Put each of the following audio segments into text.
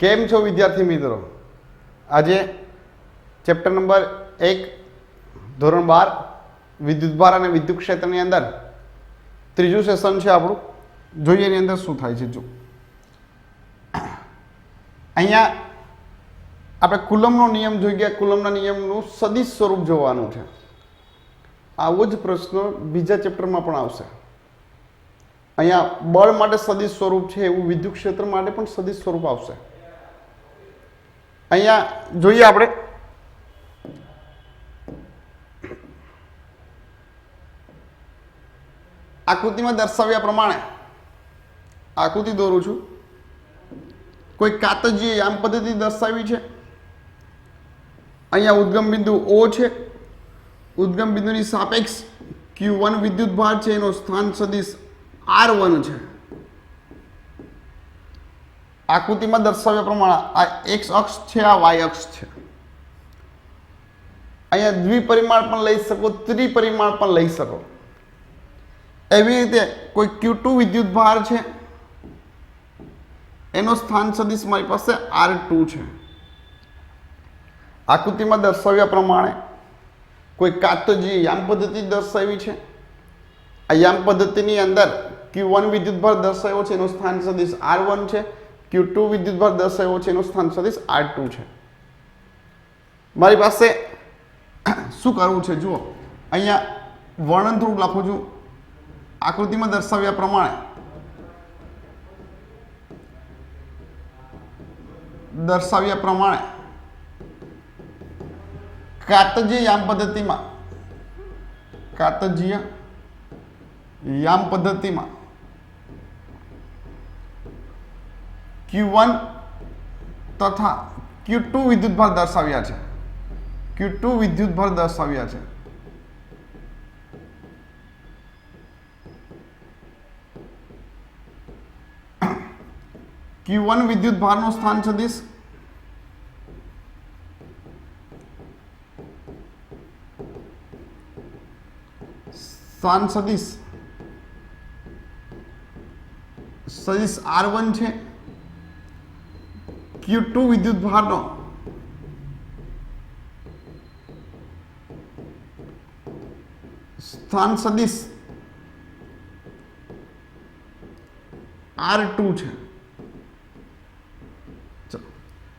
કેમ છો વિદ્યાર્થી મિત્રો? આજે ચેપ્ટર નંબર એક, ધોરણ બાર વિદ્યુતભાર અને વિદ્યુત ક્ષેત્રની અંદર ત્રીજું સેશન છે આપણું. જોઈએ એની અંદર શું થાય છે, જો. અહીંયા આપણે કુલમનો નિયમ જોઈ ગયા. કુલમના નિયમનું સદિશ સ્વરૂપ જોવાનું છે. આવો જ પ્રશ્ન બીજા ચેપ્ટરમાં પણ આવશે. અહીંયા બળ માટે સદિશ સ્વરૂપ છે, એવું વિદ્યુત ક્ષેત્ર માટે પણ સદિશ સ્વરૂપ આવશે. અહીંયા જોઈએ આપણે. આકૃતિમાં દર્શાવ્યા પ્રમાણે આકૃતિ દોરું છું. કોઈ કાતજીએ યામ પદ્ધતિ દર્શાવી છે. અહીંયા ઉદ્ગમ બિંદુ ઓ છે. ઉદ્ગમ બિંદુની સાપેક્ષ ક્યુ વન વિદ્યુત ભાર છે. એનો સ્થાન સદીશ આર વન છે. આકૃતિમાં દર્શાવ્યા પ્રમાણે આ એક્સ અક્ષ છે, આ વાય અક્ષ છે. અહીંયા દ્વિપરિમાણ પણ લઈ શકો, ત્રિપરિમાણ પણ લઈ શકો. એવી રીતે કોઈ ક્યુ ટુ વિદ્યુત ભાર છે, એનો સ્થાન સદીશ મારી પાસે આર ટુ છે. આકૃતિમાં દર્શાવ્યા પ્રમાણે કોઈ કાતજી યામ પદ્ધતિ દર્શાવી છે. આ યામ પદ્ધતિની અંદર ક્યુ વન વિદ્યુત ભાર દર્શાવ્યો છે, એનો સ્થાન સદિશ આર વન છે. ક્યુ ટુ વિદ્યુતભાર દર્શાવ્યો છે, એનો સ્થાન સદિશ આર ટુ છે. મારી પાસે શું કરવું છે, જુઓ. અહીંયા વર્ણન થોડુંક લખું છું. આકૃતિમાં દર્શાવ્યા પ્રમાણે દર્શાવ્યા પ્રમાણે કાતજીય યામ પદ્ધતિમાં, કાતજીય યામ પદ્ધતિમાં ક્યુ તથા ક્યુ ટુ વિદ્યુતભાર દર્શાવ્યા છે. ક્યુ ટુ વિદ્યુતભાર દર્શાવ્યા છે. ક્યુ વન વિદ્યુત ભારનું સ્થાન સદિશ સ્થાન સદિશ સદીશ આર વન છે. ટુ વિદ્યુત ભારનો. સ્થાન સદિશ આર ટુ છે.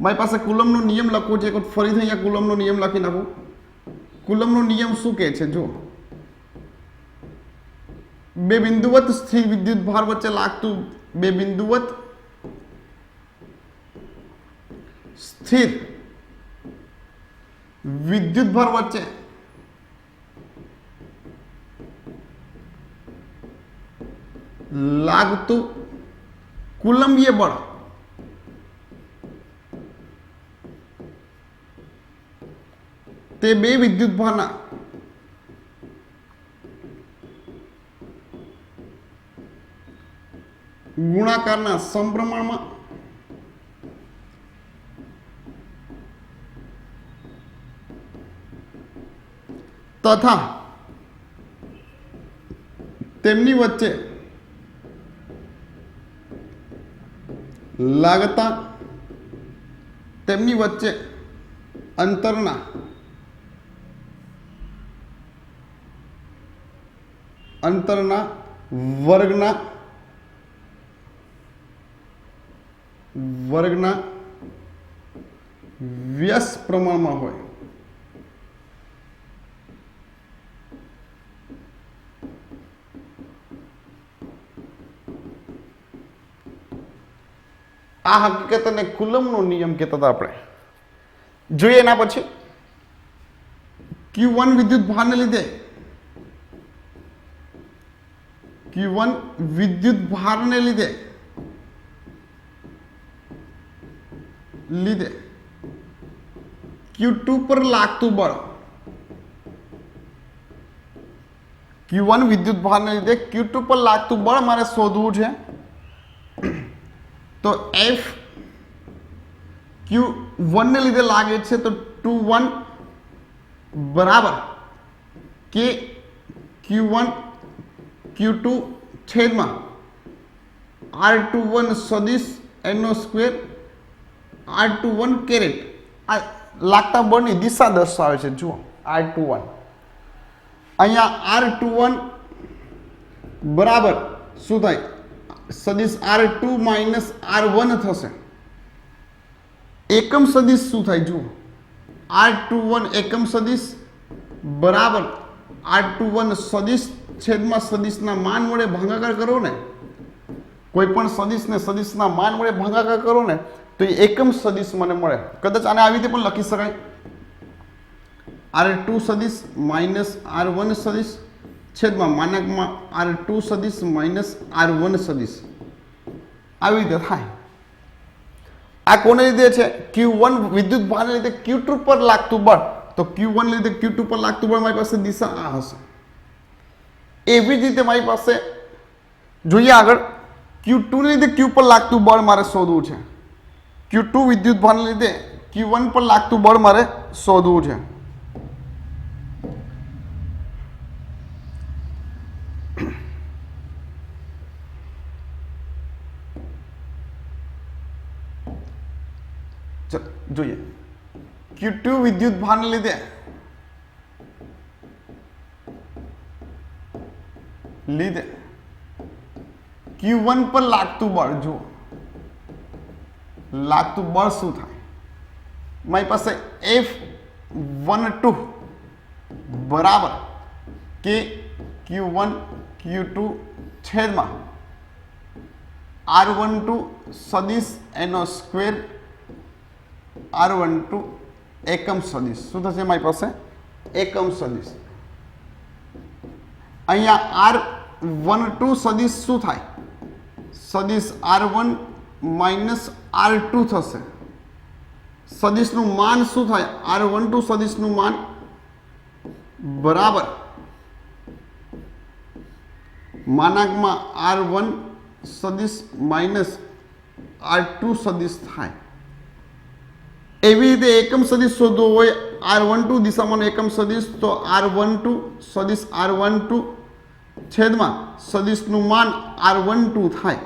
મારી પાસે કુલમનો નિયમ લખવો છે. ફરીથી અહીંયા કુલમનો નિયમ લખી નાખું. કુલમનો નિયમ શું કહે છે? જો બે બિંદુવત સ્થિર વિદ્યુત ભાર વચ્ચે લાગતું બે બિંદુવત સ્થિર. વિદ્યુત ભાર વચ્ચે. લાગતું કુલંબીય બળ. તે બે વિદ્યુત ભારના. ગુણાકારના સમપ્રમાણમાં તથા તેમની વચ્ચે લાગતા તેમની વચ્ચે અંતરના અંતરના વર્ગના વર્ગના વ્યસ પ્રમાણમાં હોય. આ હકીકત અને કુલમનો નિયમ કહેતા હતા આપણે. જોઈએ એના પછી. ક્યુ વન વિદ્યુત ભારને લીધે. ક્યુ વન વિદ્યુત ભારને લીધે. લીધે. ક્યુ ટુ પર લાગતું બળ. ક્યુ વન વિદ્યુત ભારને લીધે ક્યુ ટુ પર લાગતું બળ મારે શોધવું છે. તો એફ ક્યુ વનને લીધે લાગે છે તો ટુ વન બરાબર. K Q one Q two છેદમાં આર ટુ વન સદીશ એનો square R two one caret આ લાગતા બળની દિશા દર્શાવે છે. જુઓ આર ટુ વન અહીંયા આર ટુ વન બરાબર. શું થાય? સદિશ R two minus R one થશે. એકમ સદિશ શું થાય જુઓ. આર ટુ વન એકમ સદિશ બરાબર આર ટુ વન સદિશ છેદમાં સદિશના માન વડે ભાગાકાર કરો ને, કોઈ પણ સદિશને સદિશના માન વડે ભાગાકાર કરો ને, તો એ એકમ સદિશ મને મળે. કદાચ આને આવી રીતે પણ લખી શકાય. આર ટુ સદિશ માઇનસ આર વન સદિશ છેદમાં માનકમાં આર ટુ સદીશ માઇનસ આર વન સદીશ. આવી રીતે થાય. આ કોને લીધે છે? ક્યુ વન વિદ્યુત ભારને લીધે ક્યુ ટુ પર લાગતું બળ. તો ક્યુ વન લીધે ક્યુ ટુ પર લાગતું બળ મારી પાસે દિશા આ હશે. એવી જ રીતે મારી પાસે જોઈએ આગળ ક્યુ ટુને લીધે ક્યુ પર લાગતું બળ મારે શોધવું છે. ક્યુ ટુ વિદ્યુત ભારને લીધે ક્યુ વન પર લાગતું બળ મારે શોધવું છે ચલો જોઈએ. ક્યુ ટુ વિદ્યુત ભારને લીધે. લીધે. ક્યુ વન પર લાગતું બળ જુઓ. લાગતું બળ શું થાય? મારી પાસે એફ વન ટુ બરાબર K Q one Q two છેદમાં આર વન ટુ સદીશ એનો સ્ક્વેર આર વન ટુ એકમ સદીશ. શું થશે મારી પાસે? એકમ સદિશ. અહીંયા આર વન ટુ સદીશ શું થાય? સદીશ R one minus R two થશે. સદીશનું માન શું થાય? આર વન ટુ સદીશનું માન? બરાબર. માનાંકમાં આર વન સદીશ માઇનસ આર ટુ સદિશ થાય. એવી રીતે એકમ સદિશ શોધવો હોય, આર વન ટુ દિશામાં એકમ સદિશ, તો આર વન ટુ સદિશ આર વન ટુ છેદમાં સદિશનું માન આર વન ટુ થાય.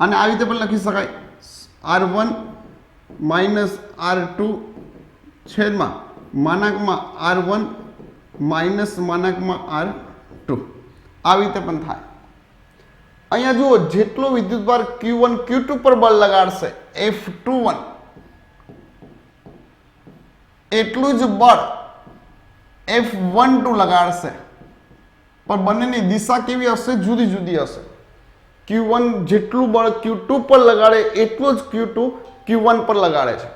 અને આવી રીતે પણ લખી શકાય. R one minus R two છેદમાં માનાંકમાં આર વન માઇનસ માનાંકમાં આર ટુ. આવી રીતે પણ થાય. અહીંયા જુઓ, જેટલો વિદ્યુતભાર ક્યુ વન ક્યુ ટુ પર બળ લગાડશે, એફ ટુ વન. એટલું જ બળ એફ વન ટુ લગાડશે. પણ બંનેની દિશા કેવી હશે? જુદી જુદી હશે. ક્યુ વન જેટલું બળ ક્યુ ટુ પર લગાડે, એટલું જ ક્યુ ટુ ક્યુ વન પર લગાડે છે.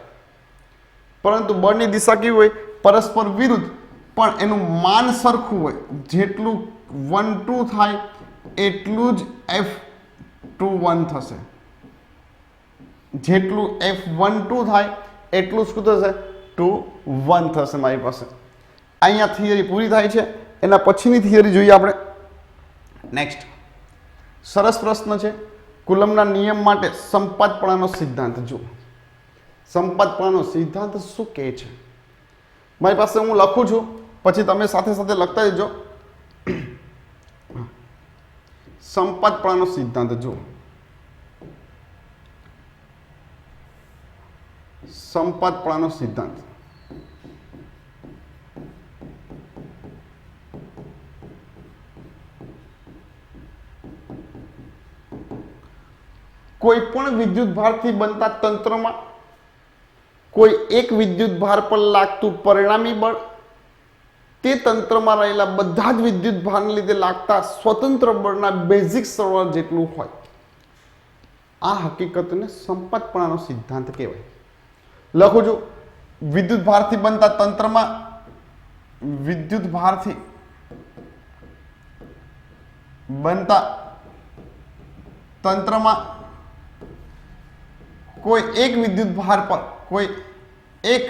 પરંતુ બળની દિશા કેવી હોય? પરસ્પર વિરુદ્ધ. પણ એનું માન સરખું હોય. જેટલું વન ટુ થાય, એટલું જ એફ ટુ વન થશે. જેટલું એફ વન ટુ થાય, એટલું શું થશે? ટુ વન થશે મારી પાસે. અહીંયા થિયરી પૂરી થાય છે, એના પછીની થિયરી જોઈએ આપણે. નેક્સ્ટ સરસ પ્રશ્ન છે, કુલમના નિયમ માટે સંપાતપણાનો સિદ્ધાંત જુઓ. સંપાતપણાનો સિદ્ધાંત શું કહે છે? મારી પાસે હું લખું છું, પછી તમે સાથે સાથે લખતા જજો. સંપાતપણાનો સિદ્ધાંત જુઓ. સંપાતપણાનો સિદ્ધાંત. કોઈ પણ વિદ્યુત ભારથી બનતા તંત્રમાં, કોઈ એક વિદ્યુત ભાર પર લાગતું પરિણામી બળ, તે તંત્રમાં રહેલા બધા જ વિદ્યુત ભારને લીધે લાગતા સ્વતંત્ર બળના બેઝિક સરવાળા જેટલું હોય. આ હકીકતને સંપતપણાનો સિદ્ધાંત કહેવાય. લખું છું, વિદ્યુત ભારથી બનતા તંત્રમાં, વિદ્યુત ભારથી બનતા તંત્રમાં કોઈ એક વિદ્યુત ભાર પર કોઈ એક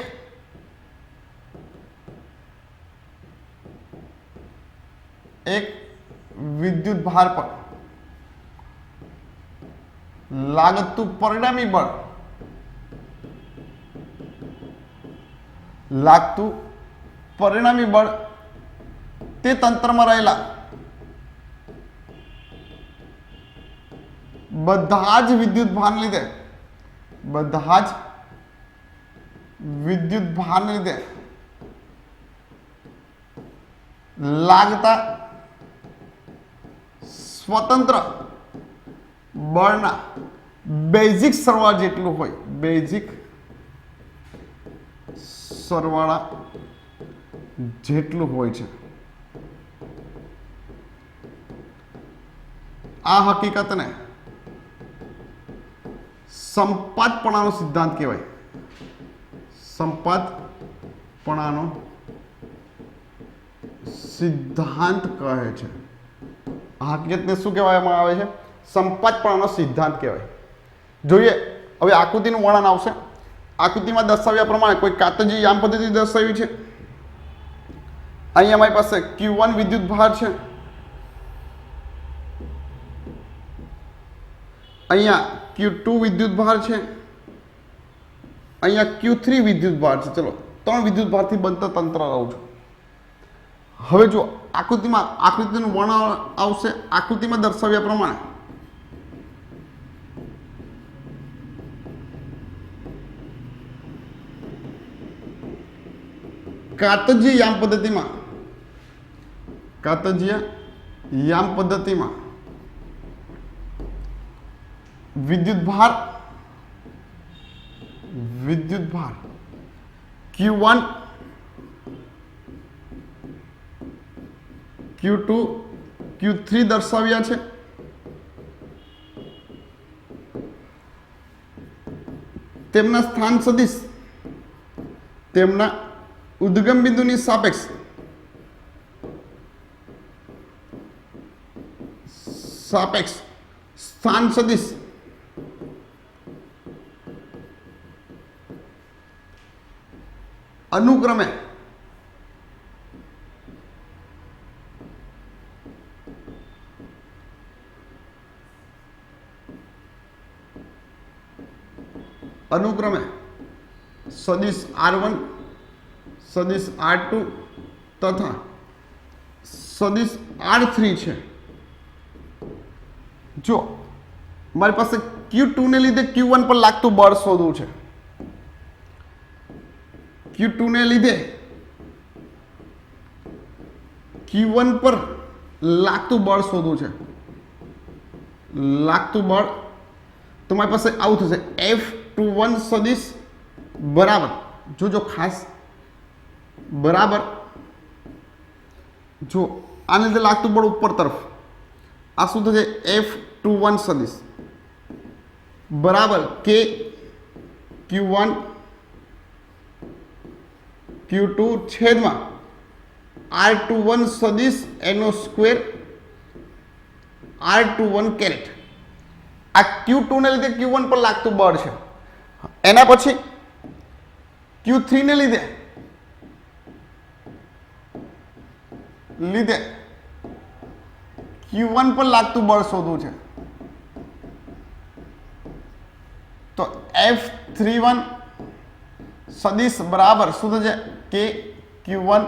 એક વિદ્યુત ભાર પર લાગતું પરિણામી બળ. લાગતું પરિણામી બળ તે તંત્રમાં રહેલા બધા જ વિદ્યુત ભારને લીધે બધા જ વિદ્યુત ભારને લીધે લાગતા સ્વતંત્ર બળના બેઝિક સરવાળા જેટલું હોય બેઝિક સરવાળા જેટલું હોય છે. આ હકીકતને સંપાતપણાનો સિદ્ધાંત કહેવાય. સંપાતપણાનો સિદ્ધાંત કહે છે. હકીકતને શું કહેવામાં આવે છે? સંપાતપણાનો સિદ્ધાંત કહેવાય. જોઈએ, હવે આકૃતિનું વર્ણન આવશે. આકૃતિમાં દર્શાવ્યા પ્રમાણે કોઈ કાતજી યામ પદ્ધતિ દર્શાવી છે. અહીંયા અમારી પાસે ક્યુ વન વિદ્યુત ભાર છે. અહીંયા ક્યુ ટુ વિદ્યુત ભાર છે. અહીંયા ક્યુ થ્રી વિદ્યુત ભાર છે. ચલો, ત્રણ વિદ્યુત ભારથી બનતા તંત્ર રહું છું. હવે જો આકૃતિમાં, આકૃતિનું વર્ણન આવશે. આકૃતિમાં દર્શાવ્યા પ્રમાણે. કાતજીય યામ પદ્ધતિમાં. કાતજીય યામ પદ્ધતિમાં. વિદ્યુત ભાર Q one Q two Q three દર્શાવ્યા છે. તેમના સ્થાન સદીશ, તેમના ઉદ્ગમ બિંદુની સાપેક્ષ. સાપેક્ષ સ્થાન સદિશ અનુક્રમે. અનુક્રમે. સદિશ આર વન, સદિશ આર ટુ તથા સદિશ આર થ્રી છે. જો, મારી પાસે ક્યુ ટુને લીધે ક્યુ વન પર લાગતું બળ શોધવું છે. ક્યુ લીધે ક્યુ વન પર લાગતું બળ શોધવું છે. લાગતું બળ તમારી પાસે આવું થશે. એફ ટુ વન સદીશ બરાબર. જોજો ખાસ. બરાબર. જો, આને લીધે લાગતું બળ ઉપર તરફ. આ શું થશે? એફ ટુ વન સદીશ. બરાબર. K Q one Q two છેદમાં આર ટુ વન સદીશ એનો square R two one caret આ ક્યુ ટુને લીધે ક્યુ વન પર લાગતું બળ છે. એના પછી ક્યુ થ્રીને લીધે લીધે ક્યુ વન પર લાગતું બળ શોધવું છે. તો એફ થ્રી વન સદીશ બરાબર શું થશે? K Q one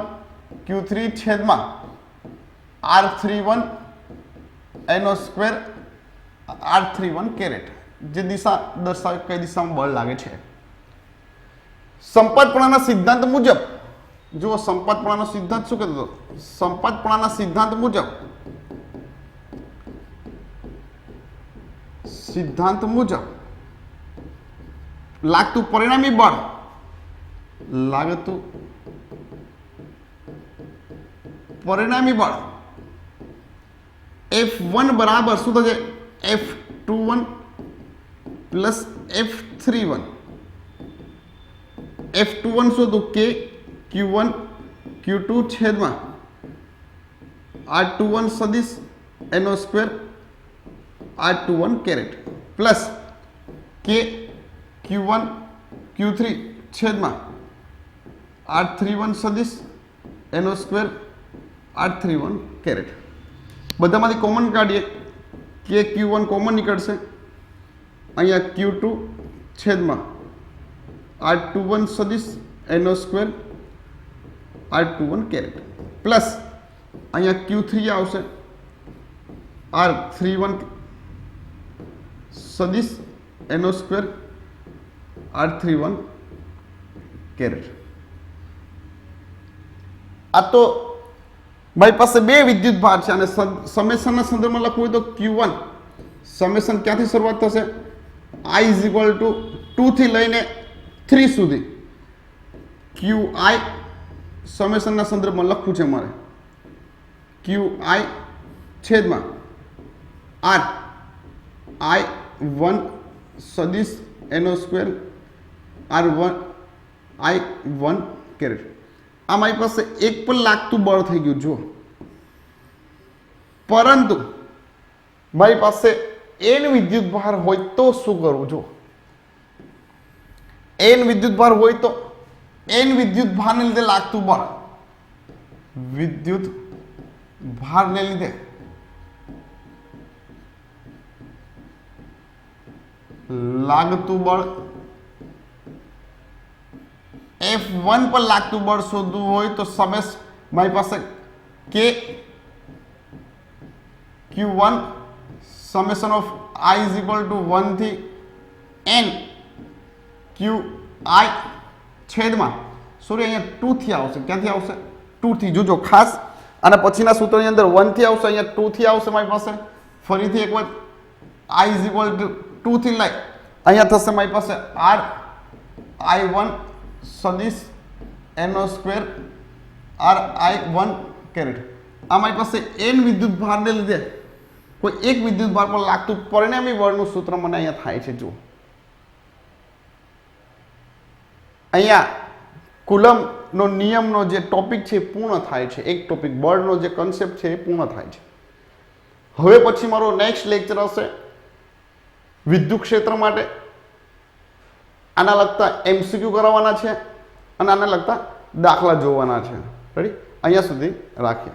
Q three છેદમાં આર થ્રી વન એનો square R three one caret જે દિશા દર્શાવે, કઈ દિશામાં બળ લાગે છે? સંપતપણાના સિદ્ધાંત મુજબ, જુઓ સંપતપણાનો સિદ્ધાંત શું કહેતો હતો? સંપતપણાના સિદ્ધાંત મુજબ સિદ્ધાંત મુજબ લાગતું પરિણામી બળ, લાગતું પરિણામી બળ. એફ વન બરાબર શું થશે? F two one plus F three one F two one શું હતું? K Q one Q two છેદમાં. આર ટુ વન સદીશ એનો square R two one caret plus K Q one Q three છેદમાં. R three one સદીશ એનો square R three one caret. બધામાંથી common કાઢીએ કે ક્યુ વન કોમન નીકળશે. અહીંયા ક્યુ ટુ છેદમાં. આર ટુ વન સદીશ એનો square. R two one caret. Plus અહીંયા ક્યુ થ્રી આવશે. આર થ્રી વન સદીશ એનો square. R three one caret. આ તો મારી પાસે બે વિદ્યુત ભાર છે અને સમેશનના સંદર્ભમાં લખવું હોય તો ક્યુ વન સમેશન ક્યાંથી શરૂઆત થશે? આઈ ઇઝ ઇક્વલ ટુ ટુથી લઈને થ્રી સુધી. ક્યુ આઈ સમેશનના સંદર્ભમાં લખવું છે મારે. ક્યુ આઈ છેદમાં આર આઈ વન સદીશ એનો square r one i one caret આ મારી પાસે એક પણ લાગતું બળ થઈ ગયું જો પરંતુ મારી પાસે એન વિદ્યુત ભાર હોય તો શું કરવું જો એન વિદ્યુત ભાર હોય તો એન વિદ્યુત ભારને લીધે લાગતું બળ. વિદ્યુત ભારને લીધે. લાગતું બળ એફ વન પર લાગતું બળ શોધવું હોય તો સમેશ મારી પાસે કે q one summation of i is equal to વનથી N ક્યુ આઈ છેદમાં. સોરી અહીંયા ટુથી આવશે. ક્યાંથી આવશે? ટુથી જોજો, ખાસ. અને પછીના સૂત્રની અંદર વનથી આવશે, અહીંયા ટુથી આવશે મારી પાસે. ફરીથી એક વખત આઈ ઇઝ ઇક્વલ ટુ ટુથી લઈ. અહીંયા થશે મારી પાસે આર આઈ વન સદીશ એનો square r i one caret આ મારી પાસે એન વિદ્યુત ભારને લીધે કોઈ એક વિદ્યુત ભાર પર લાગતું પરિણામી બળનું સૂત્ર મને અહીંયા થાય છે, જુઓ. અહીંયા કુલમનો નિયમનો જે ટોપિક છે એ પૂર્ણ થાય છે, એક ટોપિક બળનો જે કન્સેપ્ટ છે એ પૂર્ણ થાય છે. હવે પછી મારો નેક્સ્ટ લેક્ચર હશે વિદ્યુત ક્ષેત્ર માટે. આના લગતા એમસીક્યુ કરાવવાના છે અને આના લગતા દાખલા જોવાના છે. રેડી અહીંયા સુધી રાખીએ.